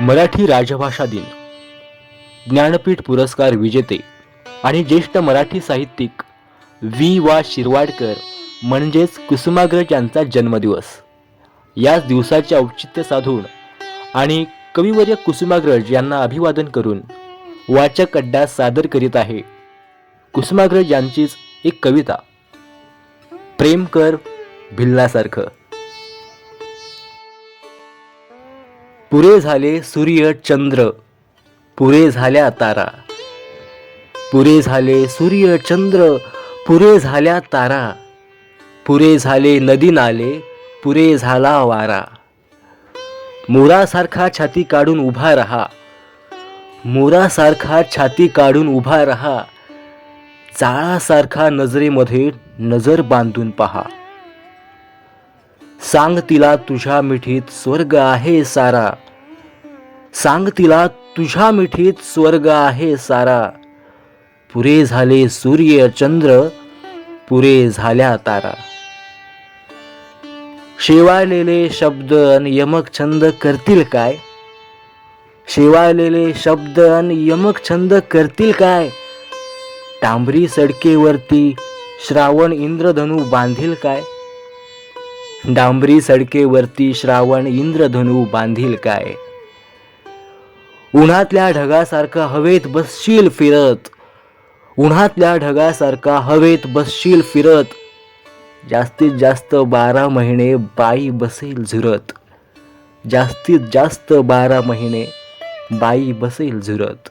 मराठी राजभाषा दिन. ज्ञानपीठ पुरस्कार विजेते आणि ज्येष्ठ मराठी साहित्यिक वी वा शिरवाडकर म्हणजेच कुसुमाग्रज यांचा जन्मदिवस. याच दिवसाचे औचित्य साधून आणि कविवर्य कुसुमाग्रज यांना अभिवादन करून वाचक अड्डा सादर करीत आहे कुसुमाग्रज यांचीच एक कविता. प्रेम कर भिल्लासारखं. पुरे झाले सूर्य चंद्र पुरे झाल्या तारा. पुरे झाले सूर्य चंद्र पुरे झाल्या तारा. पुरे झाले नदी नाले पुरे झाला वारा. मोरासारखा छाती काढून उभा रहा. मोरासारखा छाती काढून उभा रहा. जाळासारखा नजरेमध्ये नजर बांधून पहा. सांग तिला तुझ्या मिठीत स्वर्ग आहे सारा. सांग तिला तुझ्या मिठीत स्वर्ग आहे सारा. पुरे झाले सूर्य चंद्र पुरे झाल्या तारा. शेवाळलेले शब्द अन यमक छंद करतील काय? शेवाळलेले शब्द अन यमक छंद करतील काय? तांबरी सडकेवरती श्रावण इंद्रधनू बांधील काय? डांबरी सडकेवरती श्रावण इंद्रधनू बांधील काय? उन्हातल्या ढगासारखा हवेत बसशील फिरत. उन्हातल्या ढगासारखा हवेत बसशील फिरत. जास्तीत जास्त बारा महिने बाई बसेल झुरत. जास्तीत जास्त बारा महिने बाई बसेल झुरत.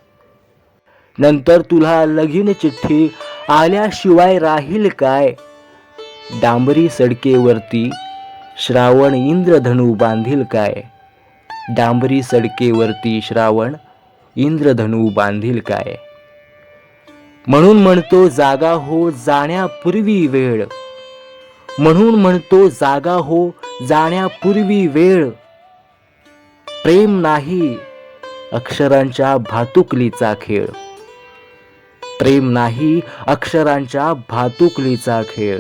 नंतर तुला लगीन चिठ्ठी आल्याशिवाय राहील काय? डांबरी सडकेवरती श्रावण इंद्रधनू बांधील काय? डांबरी सडकेवरती श्रावण इंद्रधनू बांधील काय? म्हणून म्हणतो जागा हो जाण्यापूर्वी वेळ. म्हणून म्हणतो जागा हो जाण्यापूर्वी वेळ. प्रेम नाही अक्षरांच्या भातुकलीचा खेळ. प्रेम नाही अक्षरांच्या भातुकलीचा खेळ.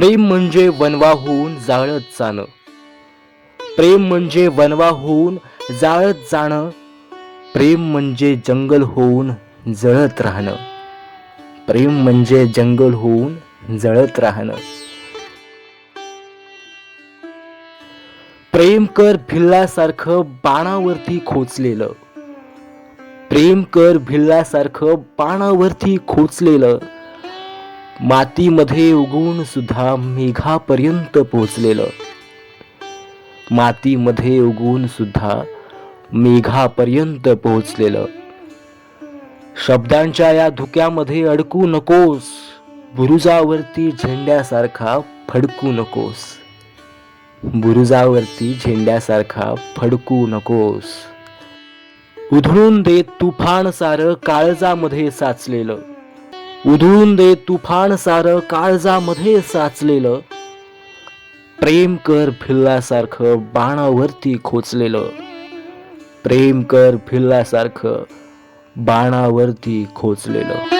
प्रेम म्हणजे वनवाहून जाळत जाणं. प्रेम म्हणजे वनवा होऊन जाळत जाणं. प्रेम म्हणजे जंगल होऊन जळत राहणं. प्रेम म्हणजे जंगल होऊन जळत राहणं. प्रेम कर भिल्लासारखं बाणावरती खोचलेलं. प्रेम कर भिल्लासारखं बाणावरती खोचलेलं. मातीमध्ये उगवून सुद्धा मेघापर्यंत पोचलेलं मातीमध्ये उगवून सुद्धा मेघापर्यंत पोहोचलेलं. शब्दांच्या या धुक्यामध्ये अडकू नकोस. बुरुजावरती झेंड्यासारखा फडकू नकोस. बुरुजावरती झेंड्यासारखा फडकू नकोस. उधळून दे तुफान सारं काळजामध्ये साचलेलं. उधळून दे तुफान सारं काळजामध्ये साचलेलं. प्रेम कर भिल्लासारखं बाणावरती खोचलेलं. प्रेम कर भिल्लासारखं बाणावरती खोचलेलं.